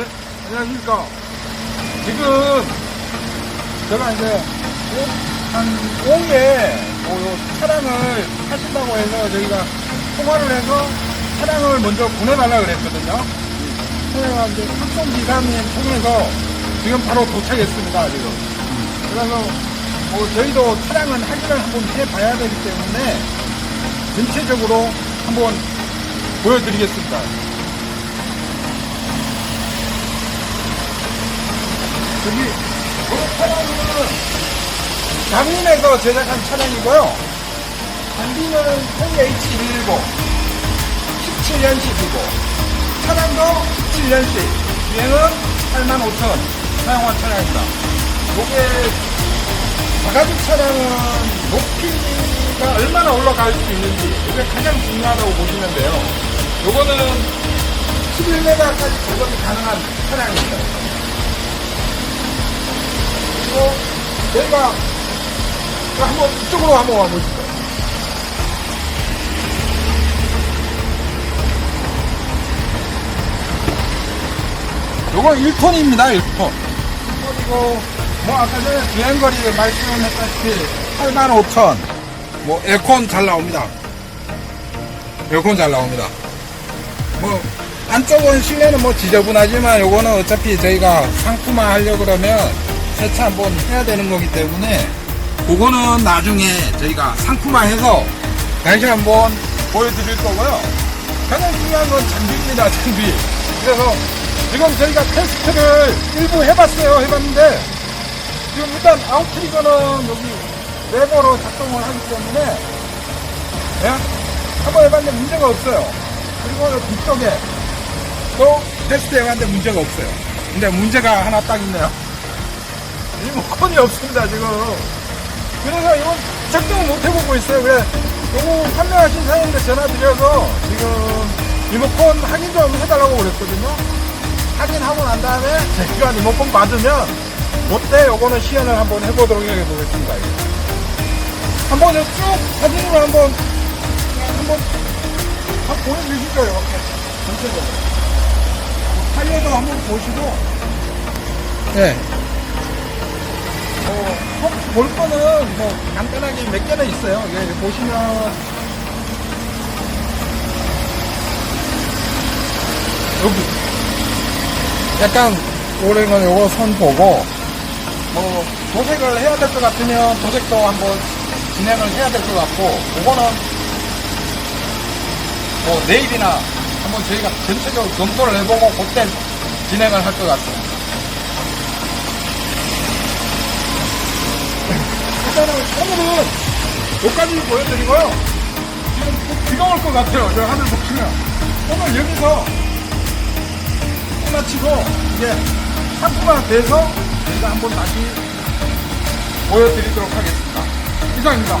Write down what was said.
네? 안녕하십니까. 지금, 제가 이제, 한 5일에 뭐 차량을 하신다고 해서 저희가 통화를 해서 차량을 먼저 보내달라 그랬거든요. 통화가 이제 합동기사님 통해서 지금 바로 도착했습니다, 지금. 그래서 뭐 저희도 차량은 확인을 한번 해봐야 되기 때문에 전체적으로 한번 보여드리겠습니다. 여기 이 차량은 장민에서 제작한 차량이고요. 단비는 KH119 17년식이고 차량도 17년식 주행은 8만 5천 사용한 차량입니다. 요게 자가지 차량은 높이가 얼마나 올라갈 수 있는지 이게 가장 중요하다고 보시면 돼요. 요거는 11m까지 조정이 가능한 차량입니다. 저희가 한번 이쪽으로 한번 와보시죠. 요거 1톤입니다, 1톤. 1톤이고, 뭐, 아까 전에 주행거리 말씀했다시피 8만 5천. 뭐, 에어컨 잘 나옵니다. 에어컨 잘 나옵니다. 뭐, 안쪽은 실내는 뭐 지저분하지만 요거는 어차피 저희가 상품화 하려고 그러면 세차 한번 해야 되는 거기 때문에 그거는 나중에 저희가 상품화해서 다시 한번 보여드릴 거고요. 가장 중요한 건 장비입니다, 장비. 그래서 지금 저희가 테스트를 일부 해봤어요, 해봤는데 지금 일단 아웃트리거는 여기 레버로 작동을 하기 때문에 예? 한번 해봤는데 문제가 없어요. 그리고 뒤쪽에 또 테스트 해봤는데 문제가 없어요. 근데 문제가 하나 딱 있네요. 리모컨이 없습니다, 지금. 그래서 이건 작동을 못 해보고 있어요. 그래, 요거 판매하신 사장님들 전화드려서 지금 리모컨 확인 좀 해달라고 그랬거든요. 확인하고 난 다음에 제가 리모컨 받으면 그때 요거는 시연을 한번 해보도록 해보겠습니다. 한번 쭉 사진으로 한번 한번 한번 보여주시죠, 이렇게 전체적으로. 타이어도 한번 보시고, 네. 볼 거는 뭐 간단하게 몇 개는 있어요. 예, 보시면. 여기. 약간 건 요거 선 보고 뭐 도색을 해야 될 것 같으면 도색도 한번 진행을 해야 될 것 같고 그거는 뭐 내일이나 한번 저희가 전체적으로 검토를 해보고 그때 진행을 할 것 같습니다. 일단은 오늘은 여기까지 보여드리고요. 지금 꼭 비가 올 것 같아요. 저 하늘 보시면. 오늘 여기서 끝마치고 이제 상품화 돼서 저희가 한번 다시 보여드리도록 하겠습니다. 이상입니다.